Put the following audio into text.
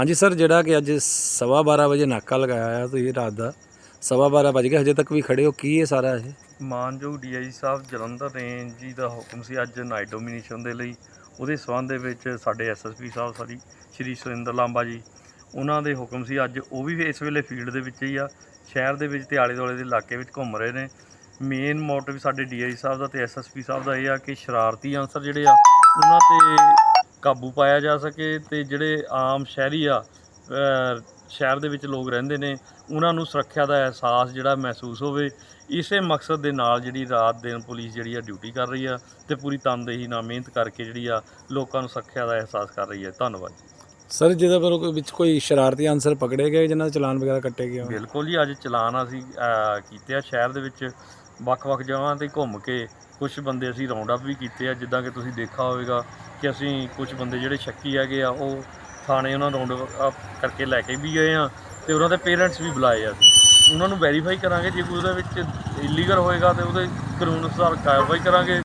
ਹਾਂਜੀ ਸਰ, ਜਿਹੜਾ ਕਿ ਅੱਜ ਸਵਾ 12 ਵਜੇ ਨਾਕਾ ਲਗਾਇਆ ਆ ਤੁਸੀਂ ਰਾਤ ਦਾ, ਸਵਾ 12 ਵਜ ਗਏ, ਹਜੇ ਤੱਕ ਵੀ ਖੜੇ ਹੋ, ਕੀ ਇਹ ਸਾਰਾ ਇਹ? ਮਾਨਯੋਗ ਡੀਆਈ ਸਾਹਿਬ ਜਲੰਧਰ ਰੇਂਜ ਜੀ ਦਾ ਹੁਕਮ ਸੀ ਅੱਜ ਨਾਈਟ ਡੋਮੀਨੇਸ਼ਨ ਦੇ ਲਈ। ਉਹਦੇ ਸਬੰਧ ਦੇ ਵਿੱਚ ਸਾਡੇ ਐਸਐਸਪੀ ਸਾਹਿਬ ਸਾਡੀ ਸ਼੍ਰੀ ਸੁਰਿੰਦਰ ਲਾਂਬਾ ਜੀ, ਉਹਨਾਂ ਦੇ ਹੁਕਮ ਸੀ ਅੱਜ, ਉਹ ਵੀ ਇਸ ਵੇਲੇ ਫੀਲਡ ਦੇ ਵਿੱਚ ਹੀ ਆ, ਸ਼ਹਿਰ ਦੇ ਵਿੱਚ ਤੇ ਆਲੇ ਦੁਆਲੇ ਦੇ ਇਲਾਕੇ ਵਿੱਚ ਘੁੰਮ ਰਹੇ ਨੇ। ਮੇਨ ਮੋਟਿਵ ਸਾਡੇ ਡੀਆਈ ਸਾਹਿਬ ਦਾ ਤੇ ਐਸਐਸਪੀ ਸਾਹਿਬ ਦਾ ਇਹ ਆ ਕਿ ਸ਼ਰਾਰਤੀ ਅਨਸਰ ਜਿਹੜੇ ਆ, ਉਹਨਾਂ ਤੇ ਕਾਬੂ ਪਾਇਆ ਜਾ ਸਕੇ ਤੇ ਜਿਹੜੇ ਆਮ ਸ਼ਹਿਰੀ ਆ ਸ਼ਹਿਰ ਦੇ ਵਿੱਚ ਲੋਕ ਰਹਿੰਦੇ ਨੇ ਉਹਨਾਂ ਨੂੰ ਸੁਰੱਖਿਆ ਦਾ ਅਹਿਸਾਸ ਜਿਹੜਾ ਮਹਿਸੂਸ ਹੋਵੇ ਇਸੇ ਮਕਸਦ ਦੇ ਨਾਲ ਜਿਹੜੀ ਰਾਤ ਦਿਨ ਪੁਲਿਸ ਜਿਹੜੀ ਆ ਡਿਊਟੀ ਕਰ ਰਹੀ ਆ ਤੇ ਪੂਰੀ ਤਨਦੇਹੀ ਨਾਲ ਮਿਹਨਤ ਕਰਕੇ ਜਿਹੜੀ ਆ ਲੋਕਾਂ ਨੂੰ ਸੁਰੱਖਿਆ ਦਾ ਅਹਿਸਾਸ ਕਰ ਰਹੀ ਹੈ। ਧੰਨਵਾਦ ਸਰ ਜਿਹਦੇ ਪਰ ਕੋਈ ਵਿੱਚ ਕੋਈ ਸ਼ਰਾਰਤੀ ਅਨਸਰ ਪਕੜੇ ਗਏ ਜਿਨ੍ਹਾਂ ਦੇ ਚਲਾਨ ਵਗੈਰਾ ਕੱਟੇ ਗਏ? ਬਿਲਕੁਲ ਜੀ ਅੱਜ ਚਲਾਨ ਅਸੀਂ ਕੀਤੇ ਆ ਸ਼ਹਿਰ ਦੇ ਵਿੱਚ। ਵੱਖ-ਵੱਖ ਜਗ੍ਹਾ ਤੇ ਘੁੰਮ ਕੇ ਕੁਝ ਬੰਦੇ ਅਸੀਂ ਰਾਉਂਡ ਅਪ ਵੀ ਕੀਤੇ ਆ, ਜਿੱਦਾਂ ਕਿ ਤੁਸੀਂ ਦੇਖਿਆ ਹੋਵੇਗਾ ਕਿ ਅਸੀਂ ਕੁਝ ਬੰਦੇ ਜਿਹੜੇ ਸ਼ੱਕੀ ਹੈਗੇ ਆ, ਉਹ ਥਾਣੇ ਉਹਨਾਂ ਰਾਉਂਡ ਅਪ ਕਰਕੇ ਲੈ ਕੇ ਵੀ ਗਏ ਆ ਤੇ ਉਹਨਾਂ ਦੇ ਪੇਰੈਂਟਸ ਵੀ ਬੁਲਾਏ ਆ ਅਸੀਂ। ਉਹਨਾਂ ਨੂੰ ਵੈਰੀਫਾਈ ਕਰਾਂਗੇ, ਜੇ ਕੋਈ ਉਹਦੇ ਵਿੱਚ ਇਲੀਗਲ ਹੋਏਗਾ ਤੇ ਉਹਦੇ ਕਾਨੂੰਨ ਅਨੁਸਾਰ ਕਾਰਵਾਈ ਕਰਾਂਗੇ।